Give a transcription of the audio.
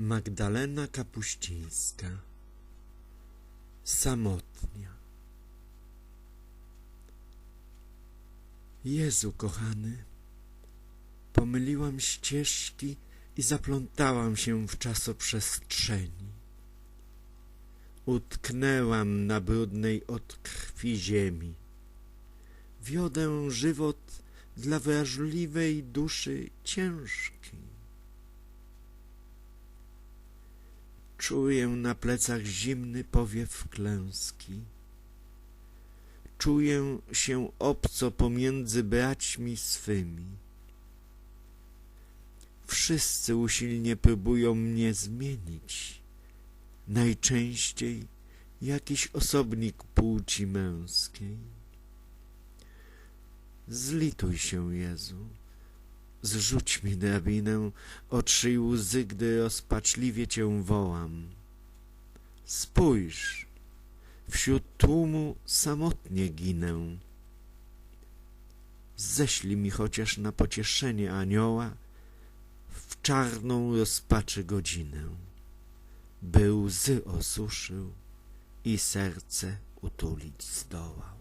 Magdalena Kapuścińska Samotnia Jezu kochany, pomyliłam ścieżki i zaplątałam się w czasoprzestrzeni. Utknęłam na brudnej od krwi ziemi. Wiodę żywot dla wrażliwej duszy ciężki. Czuję na plecach zimny powiew klęski. Czuję się obco pomiędzy braćmi swymi. Wszyscy usilnie próbują mnie zmienić. Najczęściej jakiś osobnik płci męskiej. Zlituj się, Jezu. Zrzuć mi drabinę, otrzyj łzy, gdy rozpaczliwie Cię wołam. Spójrz, wśród tłumu samotnie ginę. Ześlij mi chociaż na pocieszenie anioła w czarną rozpaczy godzinę, by łzy osuszył i serce utulić zdołał.